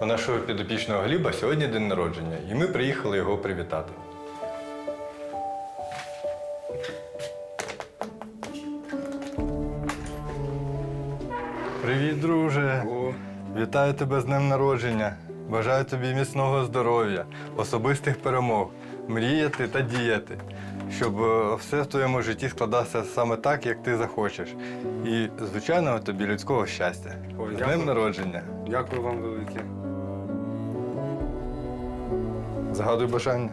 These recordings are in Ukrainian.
У нашого підопічного Гліба сьогодні день народження, і ми приїхали його привітати. Привіт, друже! Вітаю тебе з днем народження. Бажаю тобі міцного здоров'я, особистих перемог, мріяти та діяти, щоб е, все в твоєму житті складалося саме так, як ти захочеш. І, звичайного тобі людського щастя. Ой, з дякую. днем народження. Дякую вам велике. Загадуй бажання.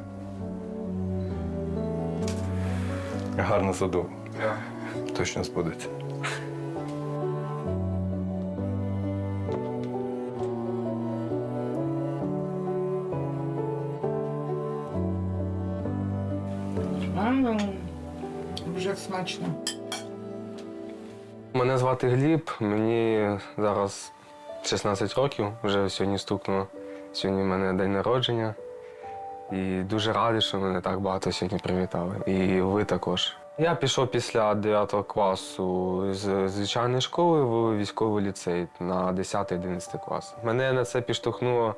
Гарно саду. Да. Точно збудеться. Смачно. Мене звати Гліб, мені зараз 16 років, вже сьогодні стукнуло. Сьогодні в мене день народження. І дуже радий, що мене так багато сьогодні привітали. І ви також. Я пішов після 9 класу з звичайної школи в військовий ліцей на 10-11 клас. Мене на це підштовхнуло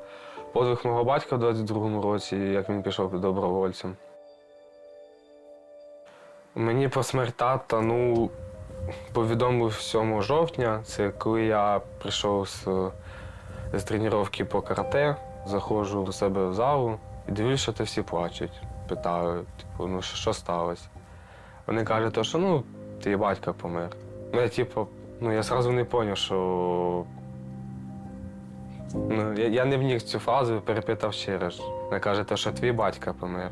подвиг мого батька в 22-му році, як він пішов добровольцем. Мені про смерть тата, ну, повідомив 7 жовтня. Це коли я прийшов з, з тренування по карате, заходжу до себе в залу і дивлюся, що то всі плачуть. Питаю, типу, ну що, що сталося? Вони кажуть, що ну, твій батько помер. Ну, я, типу, ну, я одразу не зрозумів, що. Ну, я, я не вніг цю фразу, перепитав ще раз. Вони кажуть, то, що твій батько помер.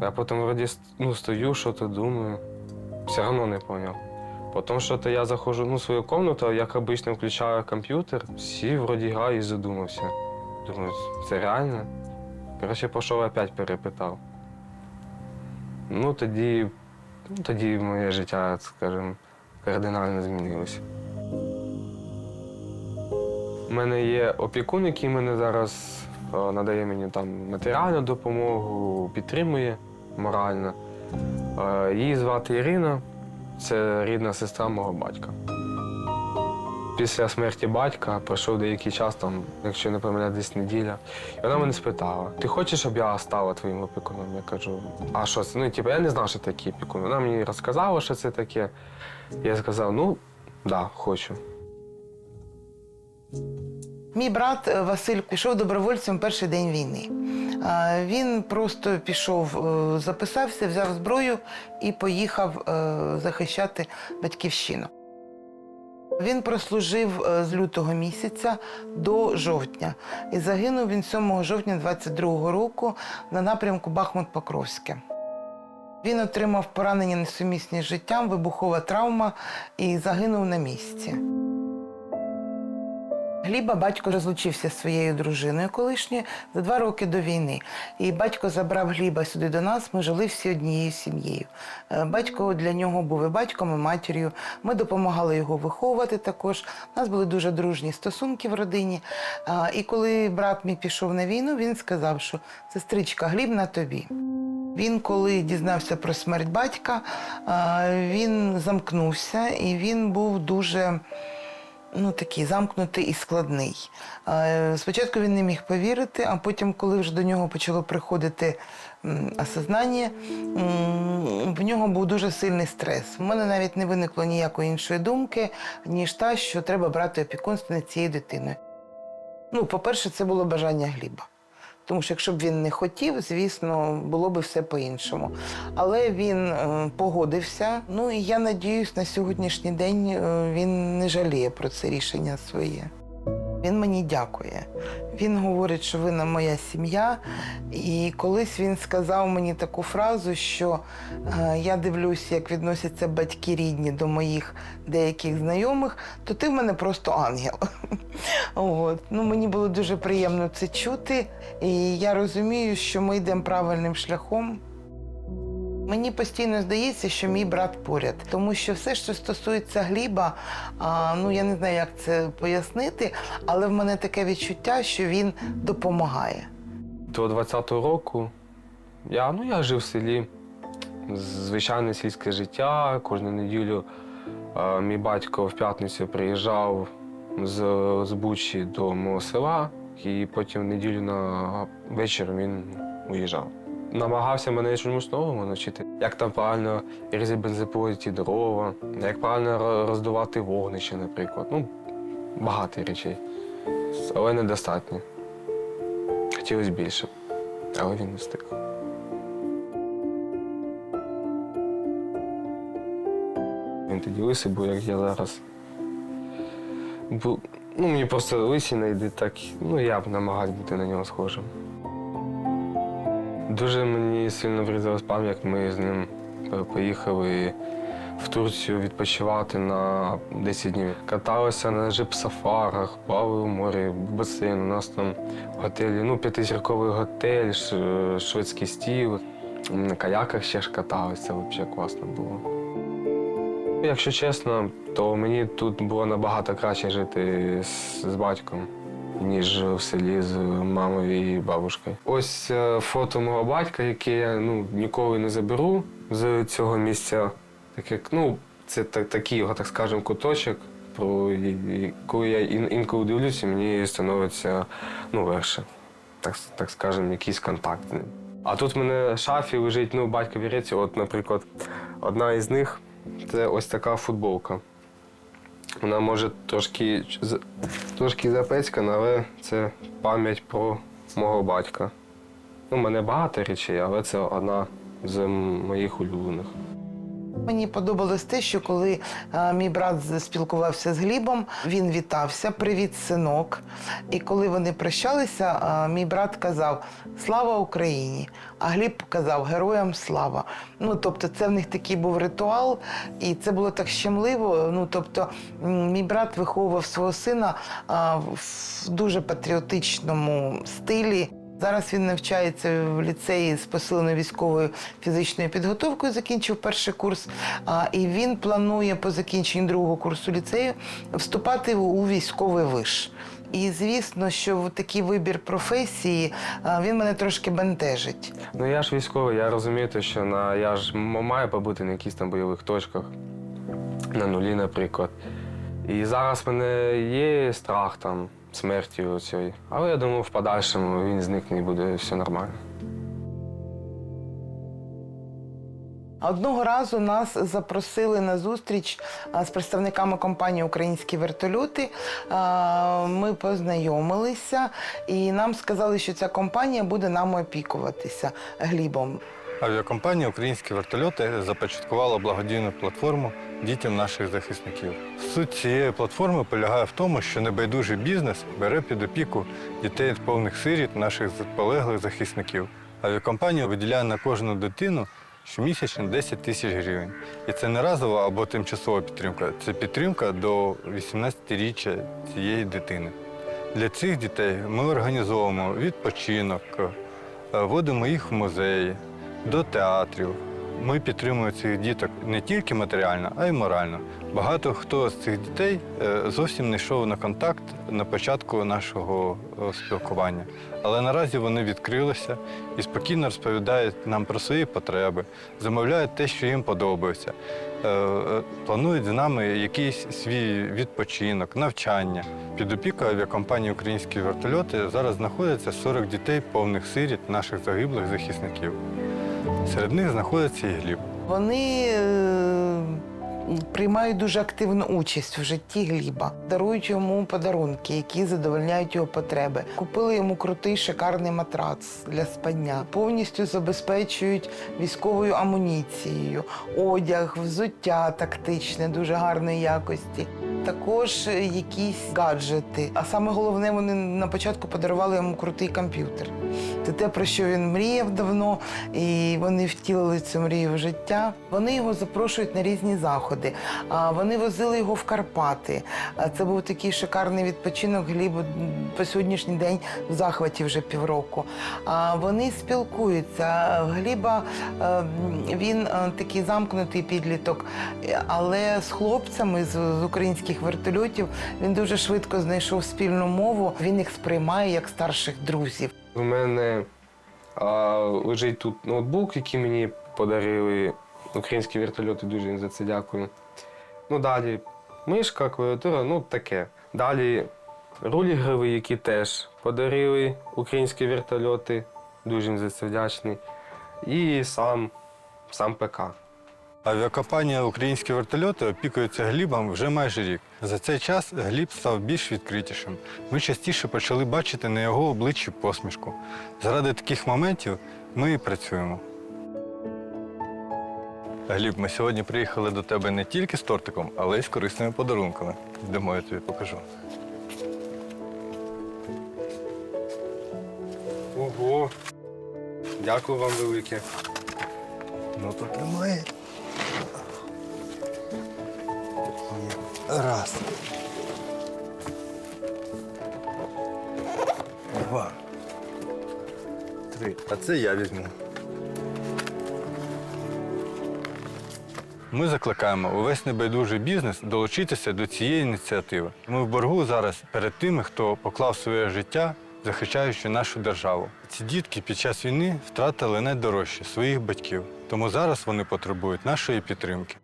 Я потім вроді ну, стою, що то думаю. Все одно не зрозумів. Потім що то я заходжу ну, в свою кімнату, як обично включаю комп'ютер, всі вроді граю і задумався. Думаю, це реально? Коротше, пішов опять перепитав. Ну, тоді, ну, тоді моє життя, скажімо, кардинально змінилося. У мене є опікун, який мене зараз е, надає мені там матеріальну допомогу, підтримує морально. Е, Її звати Ірина, це рідна сестра мого батька. Після смерті батька пройшов деякий час, там, якщо не помиляю, десь неділя. І вона мене спитала: ти хочеш, щоб я стала твоїм опікуном? Я кажу, а що це? Ну, типу, я не знав, що таке опікун. Вона мені розказала, що це таке. Я сказав, ну, так, да, хочу. Мій брат е, Василь пішов добровольцем перший день війни. Він просто пішов, е, записався, взяв зброю і поїхав е, захищати батьківщину. Він прослужив е, з лютого місяця до жовтня. І загинув він 7 жовтня 22-го року на напрямку Бахмут-Покровське. Він отримав поранення несумісні з життям, вибухова травма і загинув на місці. Гліба батько розлучився зі своєю дружиною колишньою за два роки до війни. І батько забрав Гліба сюди до нас. Ми жили всі однією сім'єю. Е, Батько для нього був і батьком, і матір'ю. Ми допомагали його виховувати також. У нас були дуже дружні стосунки в родині. І коли брат мій пішов на війну, він сказав, що сестричка, Гліб на тобі. Він, коли дізнався про смерть батька, він замкнувся і він був дуже ну, такий замкнутий і складний. Спочатку він не міг повірити, а потім, коли вже до нього почало приходити осознання, в нього був дуже сильний стрес. У мене навіть не виникло ніякої іншої думки, ніж та, що треба брати опікунство над цією дитиною. Ну, по-перше, це було бажання Гліба. Тому що якщо б він не хотів, звісно, було б все по-іншому. Але він е, погодився. Ну і я надіюсь, на сьогоднішній день е, він не жаліє про це рішення своє. Він мені дякує. Він говорить, що ви не моя сім'я. І колись він сказав мені таку фразу, що е, я дивлюся, як відносяться батьки рідні до моїх деяких знайомих, то ти в мене просто ангел. От. Ну, мені було дуже приємно це чути. І я розумію, що ми йдемо правильним шляхом. Мені постійно здається, що мій брат поряд, тому що все, що стосується Гліба, а, ну я не знаю, як це пояснити, але в мене таке відчуття, що він допомагає. До 20-го року я, ну, я жив в селі. звичайне сільське життя. Кожну неділю е, мій батько в п'ятницю приїжджав з, з Бучі до мого села, і потім в неділю на вечір він уїжджав. Намагався мене чомусь новому навчити, як там правильно різати бензопилоті дрова, як правильно роздувати вогнище, наприклад. Ну, багато речей. Але недостатньо. Хотілося більше, але він не встиг. Він тоді лисий був, як я зараз. Бу... Ну, мені просто лисі не йде так. Ну, я б намагався бути на нього схожим. Дуже мені сильно врізалась пам'ять, як ми з ним е, поїхали в Турцію відпочивати на 10 днів. Каталися на джип-сафарах, плавали в морі, басейн. У нас там готелі, ну, п'ятизірковий готель, шведський стіл. На каяках ще ж каталися, взагалі класно було. Якщо чесно, то мені тут було набагато краще жити з, з батьком, ніж в селі з мамою і бабушкою. Ось е, фото мого батька, яке я ну, ніколи не заберу з цього місця. Так як, ну, це так, такий так скажемо, куточок. Про, коли я ін, інколи дивлюся, мені становиться ну, легше, так, так скажемо, якийсь контакт. А тут в мене в шафі лежить ну, батькові речі. От, наприклад, одна із них це ось така футболка. Вона може трошки, трошки запецькана, але це пам'ять про мого батька. Ну, у мене багато речей, але це одна з моїх улюблених. Мені подобалось те, що коли е, мій брат спілкувався з Глібом, він вітався, привіт, синок. І коли вони прощалися, е, мій брат казав Слава Україні! А Гліб казав Героям слава. Ну тобто, це в них такий був ритуал, і це було так щемливо. Ну тобто, мій брат виховував свого сина е, в дуже патріотичному стилі. Зараз він навчається в ліцеї з посиленою військовою фізичною підготовкою, закінчив перший курс. А, і він планує по закінченні другого курсу ліцею вступати у- військовий виш. І звісно, що такий вибір професії він мене трошки бентежить. Ну я ж військовий, я розумію, що на, я ж маю побути на якихось там бойових точках, на нулі, наприклад. І зараз в мене є страх там смерті оцієї. Але я думаю, в подальшому він зникне і буде все нормально. Одного разу нас запросили на зустріч з представниками компанії Українські вертольоти. Ми познайомилися, і нам сказали, що ця компанія буде нами опікуватися глібом. Авіакомпанія Українські вертольоти започаткувала благодійну платформу дітям наших захисників. Суть цієї платформи полягає в тому, що небайдужий бізнес бере під опіку дітей повних сиріт наших полеглих захисників. Авіакомпанія виділяє на кожну дитину щомісячно 10 тисяч гривень. І це не разова або тимчасова підтримка, це підтримка до 18-річчя цієї дитини. Для цих дітей ми організовуємо відпочинок, е, водимо їх в музеї, до театрів. Ми підтримуємо цих діток не тільки матеріально, а й морально. Багато хто з цих дітей е, зовсім не йшов на контакт на початку нашого е, спілкування. Але наразі вони відкрилися і спокійно розповідають нам про свої потреби, замовляють те, що їм подобається, е, планують з нами якийсь свій відпочинок, навчання. Під опікою авіакомпанії Українські вертольоти зараз знаходяться 40 дітей повних сиріт наших загиблих захисників. Серед них знаходиться і Гліб. Вони приймають дуже активну участь в житті Гліба, дарують йому подарунки, які задовольняють його потреби. Купили йому крутий шикарний матрац для спання, повністю забезпечують військовою амуніцією, одяг, взуття тактичне, дуже гарної якості. Також якісь гаджети. А саме головне, вони на початку подарували йому крутий комп'ютер. Це те, про що він мріяв давно, і вони втілили цю мрію в життя. Вони його запрошують на різні заходи. А вони возили його в Карпати. Це був такий шикарний відпочинок. Гліб по сьогоднішній день в захваті вже півроку. Вони спілкуються. Гліба він такий замкнутий підліток, але з хлопцями з українських вертольотів він дуже швидко знайшов спільну мову. Він їх сприймає як старших друзів. У мене а, лежить тут ноутбук, який мені подарили українські вертольоти, дуже їм за це дякую. Ну, далі мишка, клавіатура, ну таке. Далі руль ігровий, які теж подарили українські вертольоти, дуже їм за це вдячний. І сам, сам ПК. Авіакомпанія Українські вертольоти опікується Глібом вже майже рік. За цей час Гліб став більш відкритішим. Ми частіше почали бачити на його обличчі посмішку. Заради таких моментів ми і працюємо. Гліб, ми сьогодні приїхали до тебе не тільки з тортиком, але й з корисними подарунками. Йдемо, я тобі покажу. Ого! Дякую вам велике. Ну, то тримай. Раз. Два. Три. А це я візьму. Ми закликаємо увесь небайдужий бізнес долучитися до цієї ініціативи. Ми в боргу зараз перед тими, хто поклав своє життя, захищаючи нашу державу. Ці дітки під час війни втратили найдорожче своїх батьків. Тому зараз вони потребують нашої підтримки.